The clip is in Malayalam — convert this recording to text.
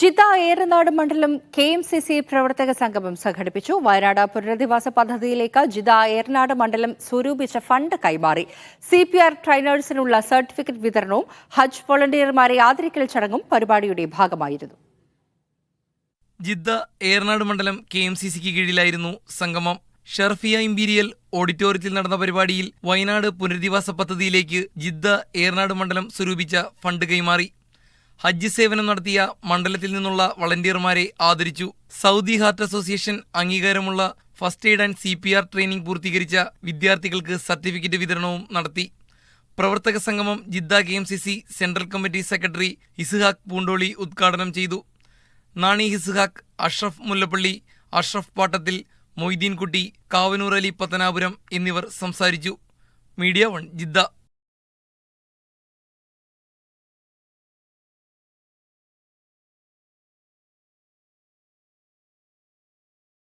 ജിദ്ദ ഏറനാട് മണ്ഡലം കെ എം സി സി പ്രവർത്തക സംഗമം സംഘടിപ്പിച്ചു. വയനാട് പുനരധിവാസ പദ്ധതിയിലേക്ക് ജിദ്ദ ഏറനാട് മണ്ഡലം സ്വരൂപിച്ച ഫണ്ട് കൈമാറി. സി പി ആർ ട്രെയിനേഴ്സിനുള്ള സർട്ടിഫിക്കറ്റ് വിതരണവും ഹജ്ജ് വോളണ്ടിയർമാരെ ആദരിക്കൽ ചടങ്ങും പരിപാടിയുടെ ഭാഗമായിരുന്നു. ജിദ്ദ ഏറനാട് മണ്ഡലം കെ എം സി സിക്ക് കീഴിലായിരുന്നു സംഗമം. ഷർഫിയ ഇമ്പീരിയൽ ഓഡിറ്റോറിയത്തിൽ നടന്ന പരിപാടിയിൽ വയനാട് പുനരധിവാസ പദ്ധതിയിലേക്ക് ജിദ്ദ ഏറനാട് മണ്ഡലം സ്വരൂപിച്ച ഫണ്ട് കൈമാറി. ഹജ്ജ് സേവനം നടത്തിയ മണ്ഡലത്തിൽ നിന്നുള്ള വളണ്ടിയർമാരെ ആദരിച്ചു. സൗദി ഹാർട്ട് അസോസിയേഷൻ അംഗീകാരമുള്ള first aid and C P R training പൂർത്തീകരിച്ച വിദ്യാർത്ഥികൾക്ക് സർട്ടിഫിക്കറ്റ് വിതരണവും നടത്തി. പ്രവർത്തക സംഗമം Jeddah K M C C central committee secretary Ishaq Poondoli ഉദ്ഘാടനം ചെയ്തു. നാണി ഹിസ്ഹാഖ് അഷ്റഫ് മുല്ലപ്പള്ളി അഷ്റഫ് പാട്ടത്തിൽ മൊയ്തീൻകുട്ടി കാവനൂർ അലി പത്തനാപുരം എന്നിവർ സംസാരിച്ചു. Media one Jeddah.